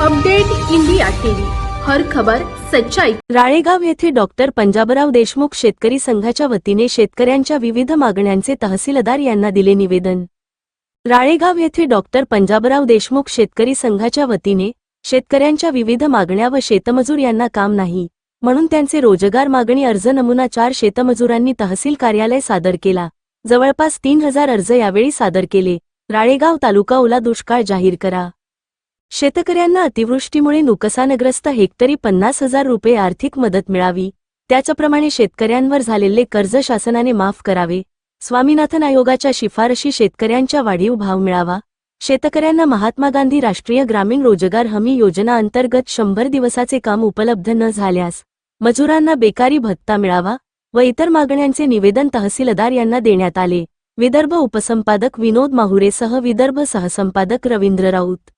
Update India TV. हर खबर सच्चाई. राळेगाव येथे डॉक्टर पंजाबराव देशमुख शेतकरी संघाच्या वतीने शेतकऱ्यांच्या विविध मागण्यांचे तहसीलदार यांना दिले निवेदन. राळेगाव येथे डॉक्टर पंजाबराव देशमुख शेतकरी संघाच्या वतीने शेतकऱ्यांच्या विविध मागण्या व शेतमजूर यांना काम नाही म्हणून त्यांचे रोजगार मागणी अर्ज नमुना चार शेतमजुरांनी तहसील कार्यालय सादर केला. जवळपास तीन हजार अर्ज यावेळी सादर केले. राळेगाव तालुका ओला दुष्काळ जाहीर करा. शेतकऱ्यांना अतिवृष्टीमुळे नुकसानग्रस्त हेक्टरी पन्नास हजार रुपये आर्थिक मदत मिळावी त्याचप्रमाणे शेतकऱ्यांवर झालेले कर्ज शासनाने माफ करावे. स्वामीनाथन आयोगाच्या शिफारशी शेतकऱ्यांच्या वाढीव भाव मिळावा. शेतकऱ्यांना महात्मा गांधी राष्ट्रीय ग्रामीण रोजगार हमी योजना अंतर्गत शंभर दिवसाचे काम उपलब्ध न झाल्यास मजुरांना बेकारी भत्ता मिळावा व इतर मागण्यांचे निवेदन तहसीलदार यांना देण्यात आले. विदर्भ उपसंपादक विनोद माहुरेसह विदर्भ सहसंपादक रवींद्र राऊत